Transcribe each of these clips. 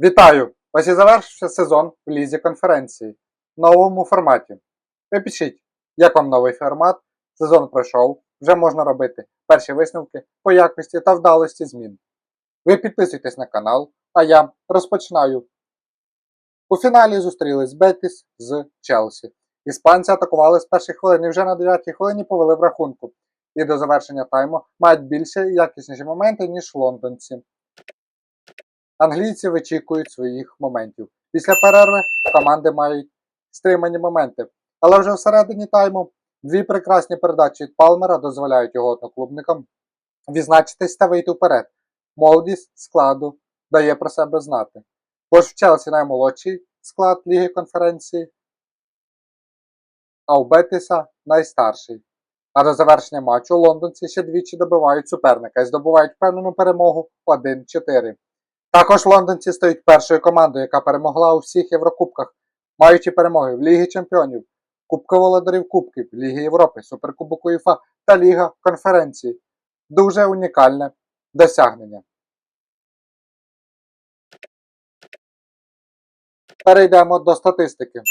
Вітаю! Ось і завершився сезон в лізі конференції в новому форматі. Пишіть, як вам новий формат, сезон пройшов, вже можна робити перші висновки по якості та вдалості змін. Ви підписуйтесь на канал, а я розпочинаю. У фіналі зустрілись Бетіс з Челсі. Іспанці атакували з перших хвилин і вже на 9-й хвилині повели в рахунку. І до завершення тайму мають більше якісніші моменти, ніж лондонці. Англійці вичікують своїх моментів. Після перерви команди мають стримані моменти. Але вже всередині тайму дві прекрасні передачі від Палмера дозволяють його одноклубникам відзначитись та вийти вперед. Молодість складу дає про себе знати. Бо в Челсі наймолодший склад Ліги конференції, а у Бетіса найстарший. А до завершення матчу лондонці ще двічі добивають суперника і здобувають впевнену перемогу 1-4. Також лондонці стають першою командою, яка перемогла у всіх Єврокубках, маючи перемоги в Лігі Чемпіонів, Кубка Володарів Кубків, Ліги Європи, Суперкубок УЄФА та Ліга конференції. Дуже унікальне досягнення. Перейдемо до статистики.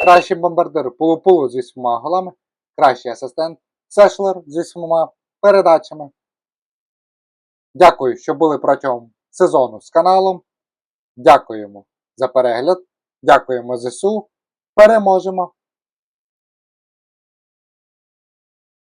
Кращий бомбардир Пулупулу з 8 голами, кращий асистент Сешлер з 8 передачами. Дякую, що були протягом сезону з каналом. Дякуємо за перегляд. Дякуємо ЗСУ. Переможемо!